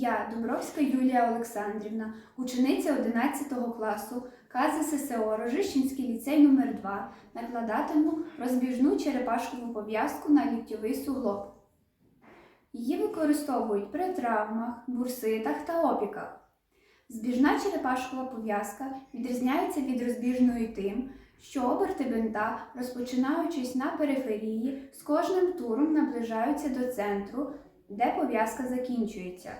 Я, Добровська Юлія Олександрівна, учениця 11 класу КАЗи ССО Рожищенський ліцей номер 2 накладатиму розбіжну черепашкову пов'язку на ліктьовий суглоб. Її використовують при травмах, бурситах та опіках. Збіжна черепашкова пов'язка відрізняється від розбіжної тим, що оберти бинта, розпочинаючись на периферії, з кожним туром наближаються до центру, де пов'язка закінчується.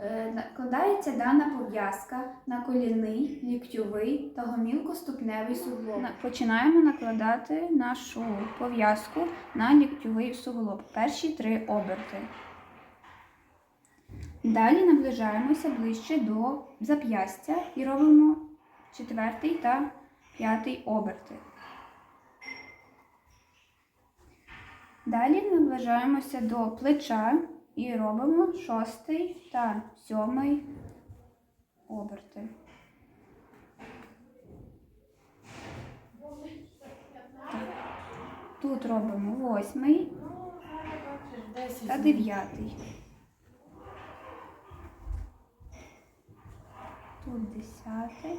Е, Накладається дана пов'язка на колінний, ліктьовий та гомілкоступневий суглоб. Починаємо накладати нашу пов'язку на ліктьовий суглоб. Перші три оберти. Далі наближаємося ближче до зап'ястя і робимо четвертий та п'ятий оберти. Далі наближаємося до плеча і робимо шостий та сьомий оберти. Тут робимо восьмий та дев'ятий. Тут десятий.